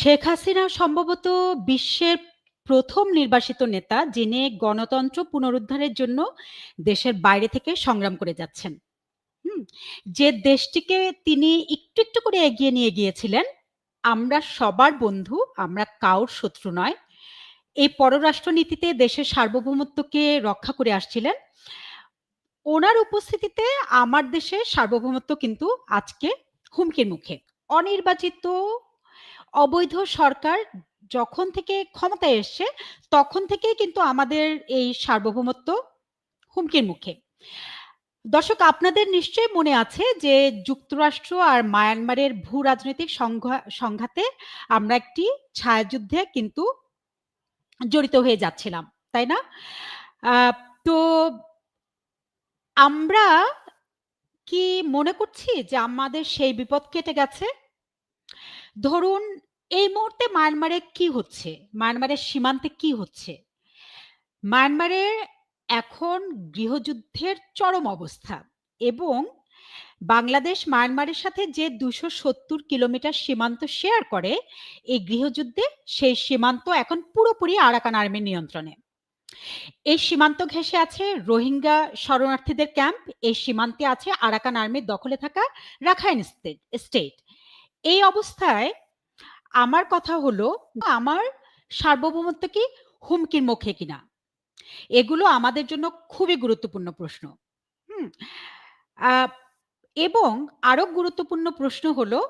শেখ হাসিনা সম্ভবত বিশ্বের প্রথম নির্বাসিত নেতা যিনি গণতন্ত্র পুনরুদ্ধারের জন্য দেশের বাইরে থেকে সংগ্রাম করে যাচ্ছেন। যে দেশটিকে তিনি একটু, একটু করে এগিয়ে নিয়ে গিয়েছিলেন, আমরা সবার বন্ধু, আমরা কাউর শত্রু নয়। এই পররাষ্ট্রনীতিতে দেশের সার্বভৌমত্বকে রক্ষা করে আসছিলেন। ওনার উপস্থিতিতে আমার দেশের সার্বভৌমত্ব কিন্তু আজকে হুমকির মুখে। অনির্বাচিত অবৈধ সরকার যখন থেকে ক্ষমতায় এসছে, তখন থেকেই কিন্তু আমাদের এই সার্বভৌমত্ব হুমকির মুখে। দর্শক আপনাদের নিশ্চয়ই মনে আছে যে যুক্তরাষ্ট্র আর মায়ানমারের ভূ-রাজনৈতিক সংঘা সংঘাতে আমরা একটি ছায়াযুদ্ধে কিন্তু জড়িত হয়ে যাচ্ছিলাম। তাই না? তো আমরা কি মনে করছি যে আমাদের সেই বিপদ কেটে গেছে? ধরুন এই মুহূর্তে মায়ানমারে কি হচ্ছে? মায়ানমারের সীমান্তে কি হচ্ছে? মায়ানমারে এখন গৃহযুদ্ধের চরম অবস্থা এবং বাংলাদেশ মায়ানমারের সাথে যে ২৭০ কিলোমিটার সীমান্ত শেয়ার করে, এই গৃহযুদ্ধে সেই সীমান্ত এখন পুরোপুরি আরাকান আর্মির নিয়ন্ত্রণে। এই সীমান্ত ঘেঁষে আছে রোহিঙ্গা শরণার্থীদের ক্যাম্প, এই সীমান্তে আছে আরাকান আর্মির দখলে থাকা রাখাইন স্টেট। এই অবস্থায় আমার কথা হলো, আমার সার্বভৌমত্ব কি হুমকির মুখে কিনা? এগুলো আমাদের জন্য খুবই গুরুত্বপূর্ণ প্রশ্ন। হুম? এবং আরও গুরুত্বপূর্ণ প্রশ্ন হলো,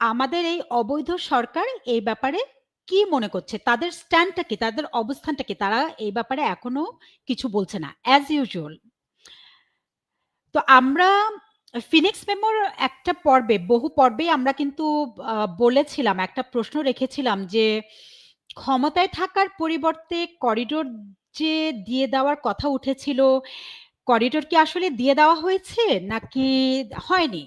আমাদের এই অবৈধ সরকার এই ব্যাপারে কি মনে করছে? তাদের স্ট্যান্ডটা কি? তাদের অবস্থানটা কি? তারা এই ব্যাপারে এখনও কিছু বলছে না। As usual. তো আমরা ফিনিক্স মেমোর একটা পর্বে, বহু পর্বেই আমরা কিন্তু বলেছিলাম, একটা প্রশ্ন রেখেছিলাম যে ক্ষমতায় থাকার পরিবর্তে করিডোর যে দিয়ে দেওয়ার কথা উঠেছিল, করিডোর কি আসলে দিয়ে দেওয়া হয়েছে নাকি হয়নি?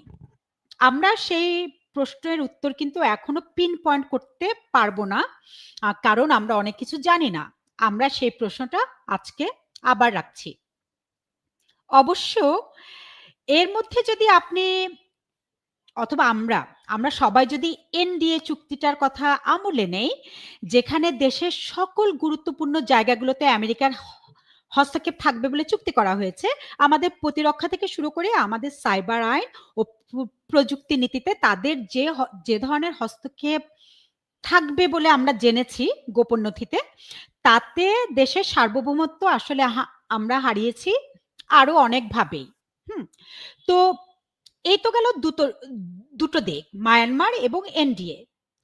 আমরা সেই প্রশ্নের উত্তর কিন্তু এখনও পিন পয়েন্ট করতে পারব না। কারণ আমরা অনেক কিছু জানি না। আমরা সেই প্রশ্নটা আজকে আবার রাখছি। অবশ্য এর মধ্যে যদি আপনি অথবা আমরা, আমরা সবাই যদি এনডিএ চুক্তিটার কথা আমলে নেই, যেখানে দেশের সকল গুরুত্বপূর্ণ জায়গাগুলোতে আমেরিকার হস্তক্ষেপ থাকবে বলে চুক্তি করা হয়েছে। আমাদের প্রতিরক্ষা থেকে শুরু করে আমাদের সাইবার আইন ও প্র প্রযুক্তি নীতিতে তাদের যে যে ধরনের হস্তক্ষেপ থাকবে বলে আমরা জেনেছি গোপন নথিতে, তাতে দেশের সার্বভৌমত্ব আসলে আমরা হারিয়েছি আরও অনেকভাবেই। হুম? তো এই তো গেল দুটো দুটো দিক মায়ানমার এবং এনডিএ।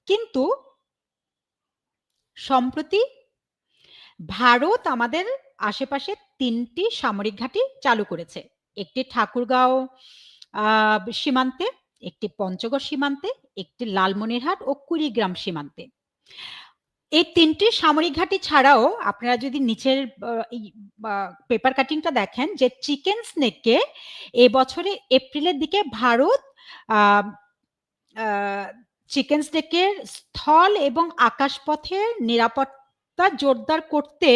কিন্তু সম্প্রতি ভারত আমাদের আশেপাশে ৩ টি সামরিক ঘাঁটি চালু করেছে। একটি ঠাকুরগাঁও সীমান্তে, একটি পঞ্চগড় সীমান্তে, একটি লালমনিরহাট ও কুড়িগ্রাম সীমান্তে। এই তিনটি সামরিক ঘাঁটি ছাড়াও আপনারা যদি নিচের পেপার কাটিংটা দেখেন যে চিকেন স্নেককে এবছরে এপ্রিলের দিকে ভারত চিকেন স্নেকের স্থল এবং আকাশপথের নিরাপত্তা জোরদার করতে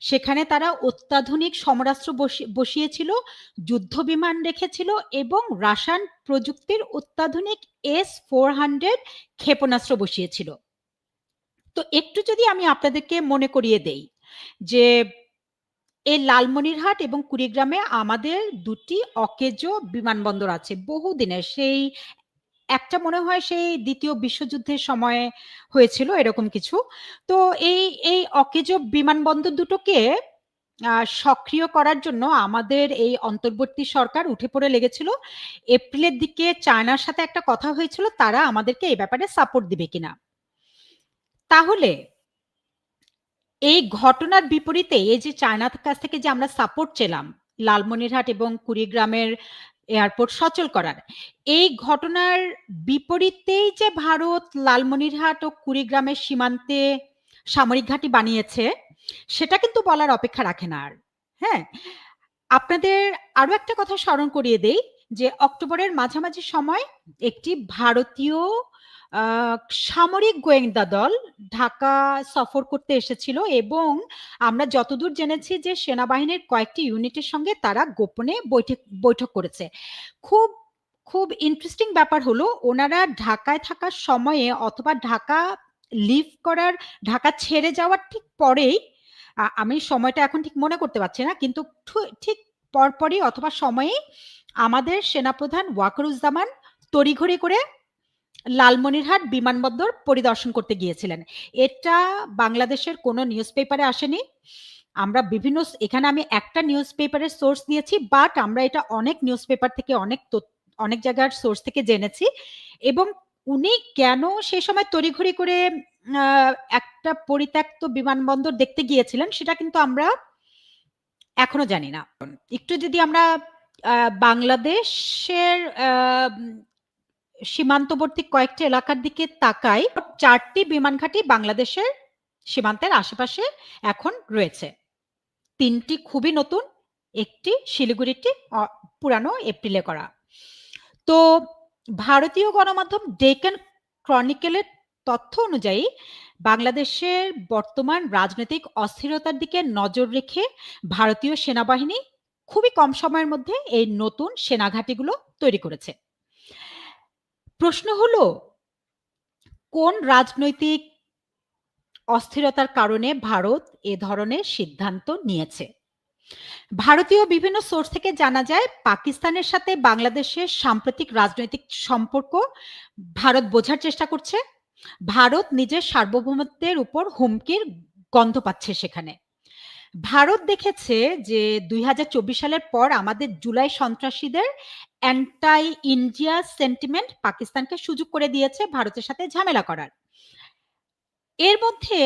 সেখানে তারা অত্যাধুনিক সমরাস্ত্র বসি বসিয়েছিল, যুদ্ধবিমান রেখেছিল এবং রাসায়ন প্রযুক্তির অত্যাধুনিক S-400 ক্ষেপণাস্ত্র বসিয়েছিল। তো একটু যদি আমি আপনাদেরকে মনে করিয়ে দেই যে এই লালমনিরহাট এবং কুড়িগ্রামে আমাদের ২ টি অকেজো বিমানবন্দর আছে বহুদিনের। সেই একটা মনে হয় সেই দ্বিতীয় বিশ্বযুদ্ধের সময়ে হয়েছিল এরকম কিছু। তো এই, এই অকেজো বিমানবন্দর দুটোকে সক্রিয় করার জন্য আমাদের এই অন্তর্বর্তী সরকার উঠে পড়ে লেগেছিল। এপ্রিলের দিকে চায়নার সাথে একটা কথা হয়েছিল তারা আমাদেরকে এই ব্যাপারে সাপোর্ট দিবে কিনা। তাহলে এই ঘটনার বিপরীতে এই যে চায়নার কাছ থেকে যে আমরা সাপোর্ট চেলাম, লালমনিরহাট এবং কুড়িগ্রামের এয়ারপোর্ট সচল করার। এই ঘটনার বিপরীতেই যে ভারত লালমনিরহাট ও কুড়িগ্রামের সীমান্তে সামরিক ঘাঁটি বানিয়েছে, সেটা কিন্তু বলার অপেক্ষা রাখে না আর। হ্যাঁ? আপনাদের আরও একটা কথা স্মরণ করিয়ে দেই যে অক্টোবরের মাঝামাঝি সময় একটি ভারতীয় সামরিক গোয়েন্দা দল ঢাকা সফর করতে এসেছিল এবং আমরা যতদূর জেনেছি যে সেনাবাহিনীর কয়েকটি ইউনিটের সঙ্গে তারা গোপনে বৈঠক বৈঠক করেছে। খুব, খুব ইন্টারেস্টিং ব্যাপার হলো ওনারা ঢাকায় থাকার সময়ে অথবা ঢাকা লিভ করার ঢাকা ছেড়ে যাওয়ার ঠিক পরেই আমি সময়টা এখন ঠিক মনে করতে পারছি না কিন্তু ঠিক পরপরই অথবা সময়েই আমাদের সেনাপ্রধান ওয়াকরুজ্জামান তড়িঘড়ি করে লালমনিরহাট বিমানবন্দর পরিদর্শন করতে গিয়েছিলেন। এটা বাংলাদেশের কোনো নিউজ পেপারে আসেনি। আমরা বিভিন্ন এখানে আমি একটা নিউজ পেপারের সোর্স দিয়েছি বাট আমরা এটা অনেক নিউজ পেপার থেকে, অনেক অনেক জায়গার সোর্স থেকে জেনেছি। এবং উনি কেন সে সময় তড়িঘড়ি করে একটা পরিত্যক্ত বিমানবন্দর দেখতে গিয়েছিলেন, সেটা কিন্তু আমরা এখনও জানি না। একটু যদি আমরা বাংলাদেশের সীমান্তবর্তী কয়েকটি এলাকার দিকে তাকাই চারটি বিমান ঘাঁটি বাংলাদেশের সীমান্তের আশেপাশে এখন রয়েছে। তিনটি খুবই নতুন, একটি শিলিগুড়িটি পুরানো এপ্রিলে করা। তো ভারতীয় গণমাধ্যম ডেকান ক্রনিকেলের তথ্য অনুযায়ী, বাংলাদেশের বর্তমান রাজনৈতিক অস্থিরতার দিকে নজর রেখে ভারতীয় সেনাবাহিনী খুবই কম সময়ের মধ্যে এই নতুন সেনাঘাটিগুলো তৈরি করেছে। প্রশ্ন হলো, কোন রাজনৈতিক অস্থিরতার কারণে ভারত এ ধরনের সিদ্ধান্ত নিয়েছে? ভারতীয় বিভিন্ন সোর্স থেকে জানা যায়, পাকিস্তানের সাথে বাংলাদেশের সাম্প্রতিক রাজনৈতিক সম্পর্ক ভারত বোঝার চেষ্টা করছে। ভারত নিজের সার্বভৌমত্বের উপর হুমকির গন্ধ পাচ্ছে সেখানে। ভারত দেখেছে যে দুই হাজার চব্বিশ সালের পর আমাদের জুলাই সন্ত্রাসীদের অ্যান্টাই ইন্ডিয়া সেন্টিমেন্ট পাকিস্তানকে সুযোগ করে দিয়েছে ভারতের সাথে ঝামেলা করার। এর মধ্যে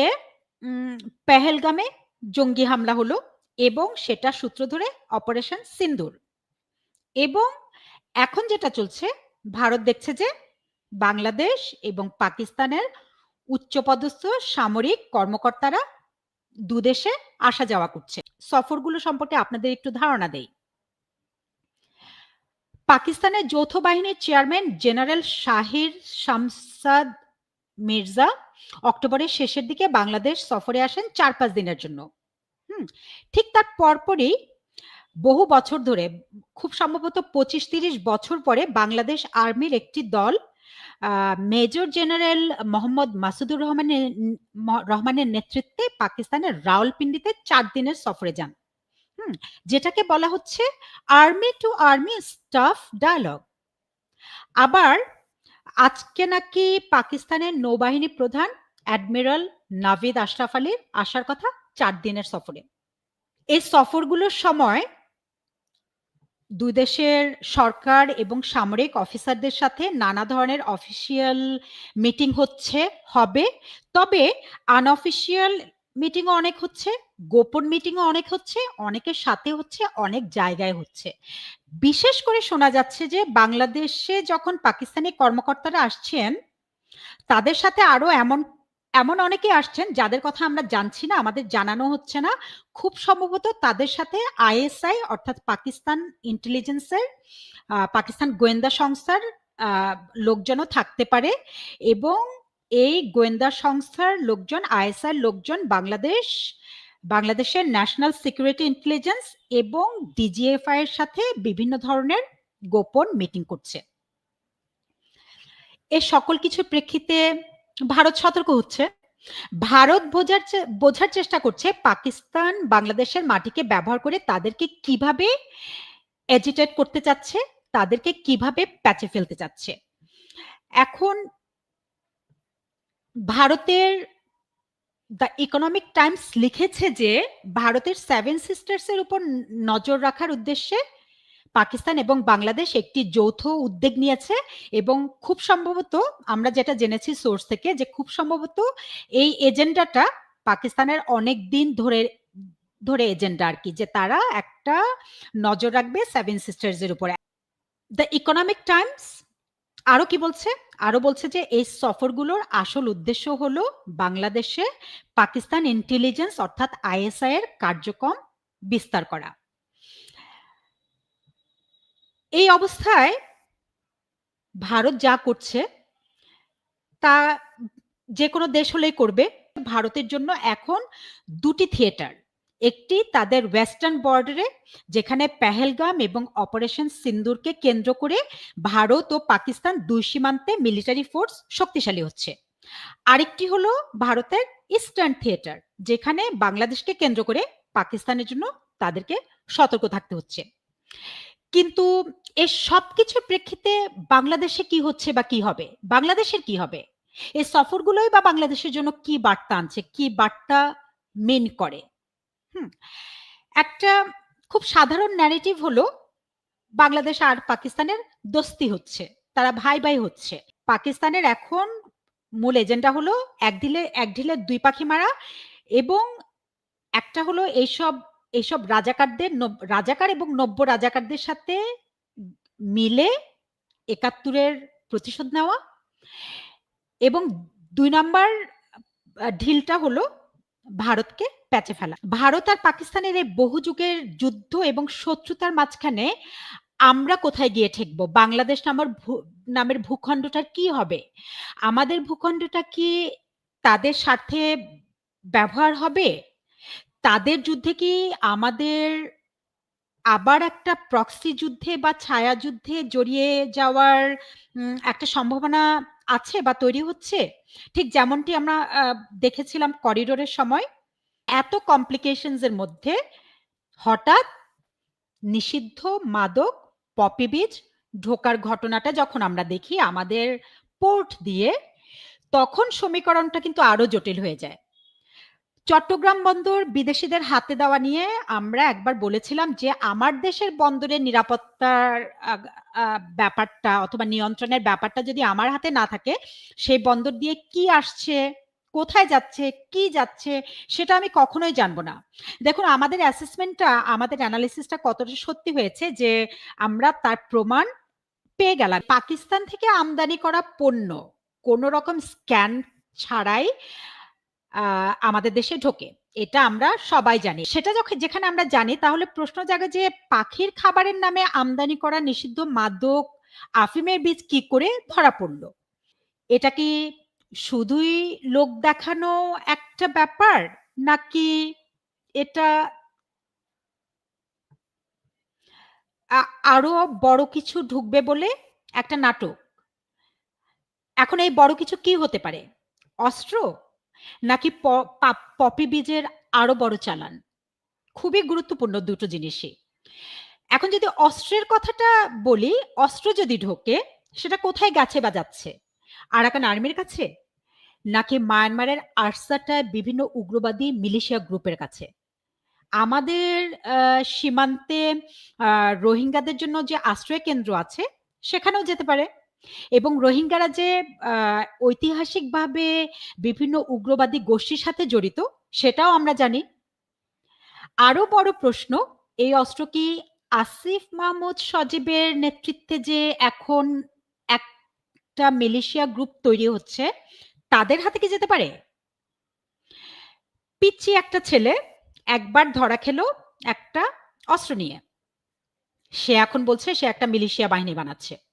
পেহেলগামে জঙ্গি হামলা হলো এবং সেটা সূত্র ধরে অপারেশন সিন্দুর। এবং এখন যেটা চলছে, ভারত দেখছে যে বাংলাদেশ এবং পাকিস্তানের উচ্চপদস্থ সামরিক কর্মকর্তারা দুদেশে আসা যাওয়া করছে। সফরগুলো সম্পর্কে আপনাদের একটু ধারণা দেই। পাকিস্তানের যৌথ বাহিনীর চেয়ারম্যান জেনারেল শাহির শামসাদ মির্জা অক্টোবরের শেষের দিকে বাংলাদেশ সফরে আসেন চার পাঁচ দিনের জন্য। হুম, ঠিক তার পরপরই বহু বছর ধরে, খুব সম্ভবত পঁচিশ তিরিশ বছর পরে বাংলাদেশ আর্মির একটি দল মেজর জেনারেল মোহাম্মদ মাসুদুর রহমানের রহমানের নেতৃত্বে পাকিস্তানের রাওয়ালপিন্ডিতে চার দিনের সফরে যান। হুম, যেটাকে বলা হচ্ছে army to army staff dialogue. আবার আজকে নাকি পাকিস্তানের নৌবাহিনী প্রধান অ্যাডমিরাল নাভিদ আশরাফ আলীর আসার কথা চার দিনের সফরে। এই সফরগুলোর সময় দুই দেশের সরকার এবং সামরিক অফিসারদের সাথে নানা ধরনের অফিসিয়াল মিটিং হচ্ছে, হবে। তবে আনঅফিসিয়াল মিটিংও অনেক হচ্ছে, গোপন মিটিংও অনেক হচ্ছে, অনেকের সাথে হচ্ছে, অনেক জায়গায় হচ্ছে। বিশেষ করে শোনা যাচ্ছে যে বাংলাদেশে যখন পাকিস্তানি কর্মকর্তারা আসছেন, তাদের সাথে আরও এমন এমন অনেকে আসছেন যাদের কথা আমরা জানছি না, আমাদের জানানো হচ্ছে না। খুব সম্ভবত তাদের সাথে আইএসআই অর্থাৎ পাকিস্তান ইন্টেলিজেন্সের পাকিস্তান গোয়েন্দা সংস্থার লোকজনও থাকতে পারে এবং এই গোয়েন্দা সংস্থার লোকজন, আইএসআই লোকজন বাংলাদেশ, বাংলাদেশের ন্যাশনাল সিকিউরিটি ইন্টেলিজেন্স এবং ডিজিএফআই এর সাথে বিভিন্ন ধরনের গোপন মিটিং করছে। এ সকল কিছু প্রেক্ষিতে ভারত সতর্ক হচ্ছে। ভারত বোঝার বোঝার চেষ্টা করছে পাকিস্তান বাংলাদেশের মাটিকে ব্যবহার করে তাদেরকে কীভাবে এজিটেট করতে চাচ্ছে, তাদেরকে কীভাবে প্যাচে ফেলতে চাচ্ছে। এখন ভারতের দ্য ইকোনমিক টাইমস লিখেছে যে, ভারতের সেভেন সিস্টার্স এর উপর নজর রাখার উদ্দেশ্যে পাকিস্তান এবং বাংলাদেশ একটি যৌথ উদ্যোগ নিয়েছে এবং খুব সম্ভবত আমরা যেটা জেনেছি সোর্স থেকে যে খুব সম্ভবত এই এজেন্ডাটা পাকিস্তানের অনেক দিন ধরে ধরে এজেন্ডা আর কি, যে তারা একটা নজর রাখবে সেভেন সিস্টার্স এর উপরে। দ্য ইকোনমিক টাইমস আরও কি বলছে? আরও বলছে যে এই সফরগুলোর আসল উদ্দেশ্য হলো বাংলাদেশে পাকিস্তান ইন্টেলিজেন্স অর্থাৎ আইএসআই এর কার্যক্রম বিস্তার করা। এই অবস্থায় ভারত যা করছে, তা যে কোনো দেশ হলেই করবে। ভারতের জন্য এখন দুটি থিয়েটার। একটি তাদের ওয়েস্টার্ন বর্ডারে, যেখানে পেহেলগাম এবং অপারেশন সিন্দুরকে কেন্দ্র করে ভারত ও পাকিস্তান দুই সীমান্তে মিলিটারি ফোর্স শক্তিশালী হচ্ছে। আরেকটি হলো ভারতের ইস্টার্ন থিয়েটার, যেখানে বাংলাদেশকে কেন্দ্র করে পাকিস্তানের জন্য তাদেরকে সতর্ক থাকতে হচ্ছে। কিন্তু এর সবকিছুর প্রেক্ষিতে বাংলাদেশে কি হচ্ছে বা কি হবে? বাংলাদেশের কি হবে? এই সফরগুলোই বা বাংলাদেশের জন্য কি বার্তা আনছে, কি বার্তা মেন করে? হুম, একটা খুব সাধারণ ন্যারেটিভ হলো, বাংলাদেশ আর পাকিস্তানের দোস্তি হচ্ছে, তারা ভাই ভাই হচ্ছে। পাকিস্তানের এখন মূল এজেন্ডা হলো এক ঢিলে এক ঢিলে দুই পাখি মারা এবং একটা হলো এইসব এইসব রাজাকারদের রাজাকার এবং নব্য রাজাকারদের সাথে মিলে একাত্তরের প্রতিশোধ নেওয়া এবং দুই নাম্বার ঢিলটা হলো ভারতকে প্যাচে ফেলা। ভারত আর পাকিস্তানের এই বহু যুগের যুদ্ধ এবং শত্রুতার মাঝখানে আমরা কোথায় গিয়ে ঠেকবো? বাংলাদেশ নামের নামের ভূখণ্ডটার কি হবে? আমাদের ভূখণ্ডটা কি তাদের স্বার্থে ব্যবহার হবে? তাদের যুদ্ধে কি আমাদের আবার একটা প্রক্সি যুদ্ধে বা ছায়া যুদ্ধে জড়িয়ে যাওয়ার একটা সম্ভাবনা আছে বা তৈরি হচ্ছে? ঠিক যেমনটি আমরা দেখেছিলাম করিডোরের সময়। এত কমপ্লিকেশনস এর মধ্যে হঠাৎ নিষিদ্ধ মাদক পপি বীজ ঢোকার ঘটনাটা যখন আমরা দেখি আমাদের পোর্ট দিয়ে, তখন সমীকরণটা কিন্তু আরও জটিল হয়ে যায়। চট্টগ্রাম বন্দর বিদেশিদের হাতে দেওয়া নিয়ে আমরা একবার বলেছিলাম যে আমার দেশের বন্দরের নিরাপত্তার ব্যাপারটা অথবা নিয়ন্ত্রণের ব্যাপারটা যদি আমার হাতে না থাকে, সেই বন্দর দিয়ে কি আসছে, কোথায় যাচ্ছে, কি যাচ্ছে, সেটা আমি কখনোই জানব না। দেখুন, আমাদের অ্যাসেসমেন্টটা আমাদের অ্যানালিসিসটা কতটা সত্যি হয়েছে যে আমরা তার প্রমাণ পেয়ে গেলাম। পাকিস্তান থেকে আমদানি করা পণ্য কোন রকম স্ক্যান ছাড়াই আমাদের দেশে ঢোকে। এটা আমরা সবাই জানি। সেটা যখন, যেখানে আমরা জানি, তাহলে প্রশ্ন জাগে যে পাখির খাবারের নামে আমদানি করা নিষিদ্ধ মাদক, আফিমের বীজ কি করে ধরা পড়ল? এটা কি শুধুই লোক দেখানো একটা ব্যাপার, নাকি এটা আরও বড় কিছু ঢুকবে বলে একটা নাটক? এখন এই বড় কিছু কি হতে পারে? অস্ত্র? নাকি পপি বীজের আরও বড় চালান? খুবই গুরুত্বপূর্ণ দুটো জিনিসই এখন যদি অস্ত্রের কথাটা বলি, অস্ত্র যদি ঢোকে, সেটা কোথায় গাছে বা যাচ্ছে আরাকান আর্মির কাছে? নাকি মায়ানমারের আরসাটায় বিভিন্ন উগ্রবাদী মিলিশিয়া গ্রুপের কাছে? আমাদের সীমান্তে রোহিঙ্গাদের জন্য যে আশ্রয় কেন্দ্র আছে, সেখানেও যেতে পারে। এবং রোহিঙ্গারা যে ঐতিহাসিকভাবে বিভিন্ন উগ্রবাদী গোষ্ঠীর সাথে জড়িত, সেটাও আমরা জানি। আরও বড় প্রশ্ন, এই অস্ত্র কি আসিফ মাহমুদ সজীবের নেতৃত্বে যে এখন একটা মিলিশিয়া গ্রুপ তৈরি হচ্ছে, তাদের হাতে কি যেতে পারে? পিচ্ছি একটা ছেলে একবার ধরা খেলো একটা অস্ত্র নিয়ে। সে এখন বলছে সে একটা মিলিশিয়া বাহিনী বানাচ্ছে।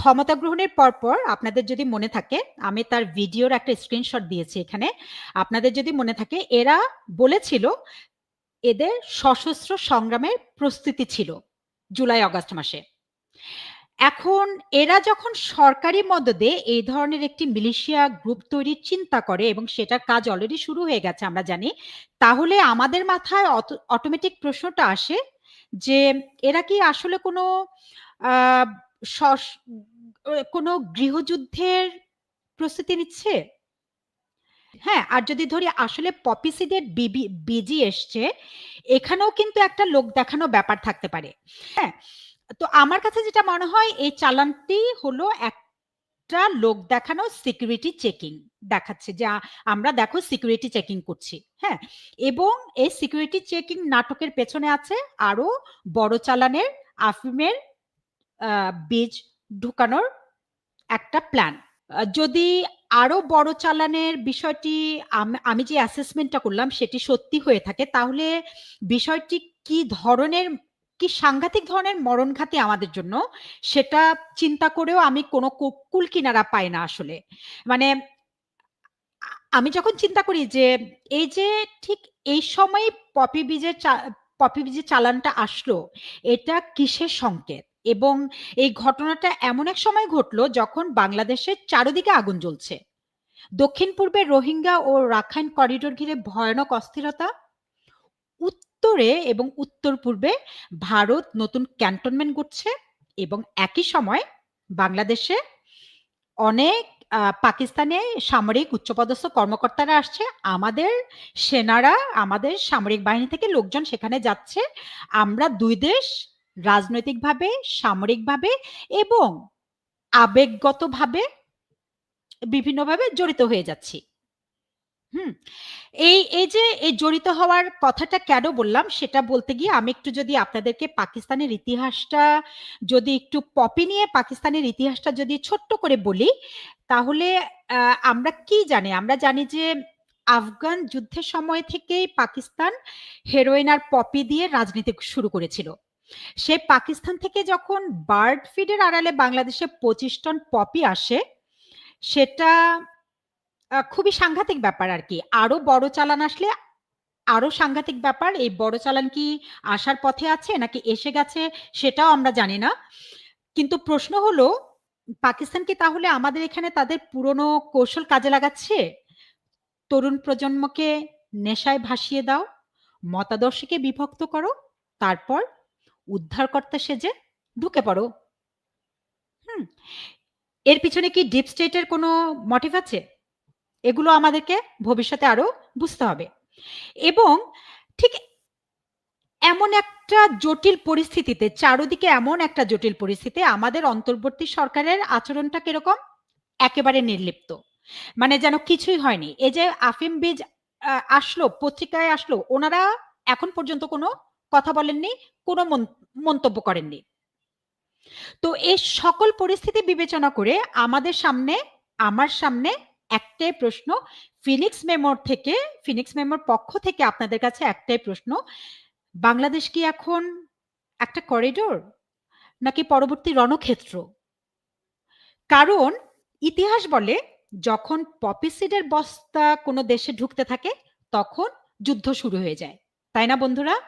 ক্ষমতা গ্রহণের পরপর আপনাদের যদি মনে থাকে, আমি তার ভিডিওর একটা স্ক্রিনশট দিয়েছি এখানে, আপনাদের যদি মনে থাকে, এরা বলেছিল এদের সশস্ত্র সংগ্রামের প্রস্তুতি ছিল জুলাই অগাস্ট মাসে। এখন এরা যখন সরকারি মদদে এই ধরনের একটি মিলিশিয়া গ্রুপ তৈরির চিন্তা করে এবং সেটার কাজ অলরেডি শুরু হয়ে গেছে আমরা জানি, তাহলে আমাদের মাথায় অটোমেটিক প্রশ্নটা আসে যে এরা কি আসলে কোনো কোনো গৃহযুদ্ধের প্রস্তুতি নিচ্ছে? হ্যাঁ আর যদি ধরি আসলে পপিসিডের বিজি এসছে, এখানেও কিন্তু একটা লোক দেখানো ব্যাপার থাকতে পারে। হ্যাঁ তো আমার কাছে যেটা মনে হয়, এই চালানটি হলো একটা লোক দেখানো সিকিউরিটি চেকিং দেখাচ্ছে যে, আমরা দেখো সিকিউরিটি চেকিং করছি। হ্যাঁ এবং এই সিকিউরিটি চেকিং নাটকের পেছনে আছে আরও বড় চালানের, আফিমের বীজ ঢুকানোর একটা প্ল্যান যদি আরও বড় চালানের বিষয়টি আমি যে অ্যাসেসমেন্টটা করলাম সেটি সত্যি হয়ে থাকে, তাহলে বিষয়টি কি ধরনের, কি সাংঘাতিক ধরনের মরণঘাতী আমাদের জন্য সেটা চিন্তা করেও আমি কোনো কুল কিনারা পাই না আসলে। মানে আমি যখন চিন্তা করি যে এই যে ঠিক এই সময় পপি বীজের পপি বীজের চালানটা আসলো, এটা কিসের সংকেত? এবং এই ঘটনাটা এমন এক সময় ঘটলো যখন বাংলাদেশের চারিদিকে আগুন জ্বলছে দক্ষিণ-পূর্বে রোহিঙ্গা ও রাখাইন করিডোর ঘিরে ভয়ানক অস্থিরতা। উত্তরে এবং উত্তর-পূর্বে ভারত নতুন ক্যান্টনমেন্ট গড়ছে এবং একই সময় বাংলাদেশে অনেক পাকিস্তানে সামরিক উচ্চপদস্থ কর্মকর্তারা আসছে। আমাদের সেনারা, আমাদের সামরিক বাহিনী থেকে লোকজন সেখানে যাচ্ছে। আমরা দুই দেশ রাজনৈতিকভাবে, সামরিকভাবে এবং আবেগগতভাবে বিভিন্নভাবে জড়িত হয়ে যাচ্ছি। হুম? এই, এই যে এই জড়িত হওয়ার কথাটা কেন বললাম সেটা বলতে গিয়ে আমি একটু যদি আপনাদেরকে পাকিস্তানের ইতিহাসটা যদি একটু পপি নিয়ে পাকিস্তানের ইতিহাসটা যদি ছোট্ট করে বলি, তাহলে আমরা কি জানি? আমরা জানি যে আফগান যুদ্ধের সময় থেকেই পাকিস্তান হেরোইন আর পপি দিয়ে রাজনীতি শুরু করেছিল। সেই পাকিস্তান থেকে যখন বার্ড ফিডের আড়ালে বাংলাদেশে ২৫ টন পপি আসে, সেটা খুবই সাংঘাতিক ব্যাপার আর কি আরও বড় চালান আসলে আরও সাংঘাতিক ব্যাপার। এই বড় চালান কি আসার পথে আছে নাকি এসে গেছে সেটাও আমরা জানি না। কিন্তু প্রশ্ন হলো পাকিস্তান কি তাহলে আমাদের এখানে তাদের পুরনো কৌশল কাজে লাগাচ্ছে? তরুণ প্রজন্মকে নেশায় ভাসিয়ে দাও, মতাদর্শকে বিভক্ত করো, তারপর উদ্ধারকর্তা সেজে ঢুকে পড়ো। হুম? এর পিছনে কি ডিপ স্টেটের কোনো মোটিভ আছে? এগুলো আমাদেরকে ভবিষ্যতে আরও বুঝতে হবে। এবং ঠিক এমন একটা জটিল পরিস্থিতিতে চারদিকে এমন একটা জটিল পরিস্থিতি আমাদের অন্তর্বর্তী সরকারের আচরণটা কীরকম? একেবারে নির্লিপ্ত। মানে যেন কিছুই হয়নি। এই যে আফিম বীজ আসলো, পত্রিকায় আসলো, ওনারা এখন পর্যন্ত কোনো কথা বলেননি, কোনো মন মন্তব্য করেননি। তো এই সকল পরিস্থিতি বিবেচনা করে আমাদের সামনে, আমার সামনে একটাই প্রশ্ন ফিনিক্স মেমোর থেকে ফিনিক্স মেমোর পক্ষ থেকে আপনাদের কাছে একটাই প্রশ্ন। বাংলাদেশ কি এখন একটা করিডোর? নাকি পরবর্তী রণক্ষেত্র? কারণ ইতিহাস বলে যখন পপিসিডের বস্তা কোনো দেশে ঢুকতে থাকে তখন যুদ্ধ শুরু হয়ে যায়। তাই না বন্ধুরা?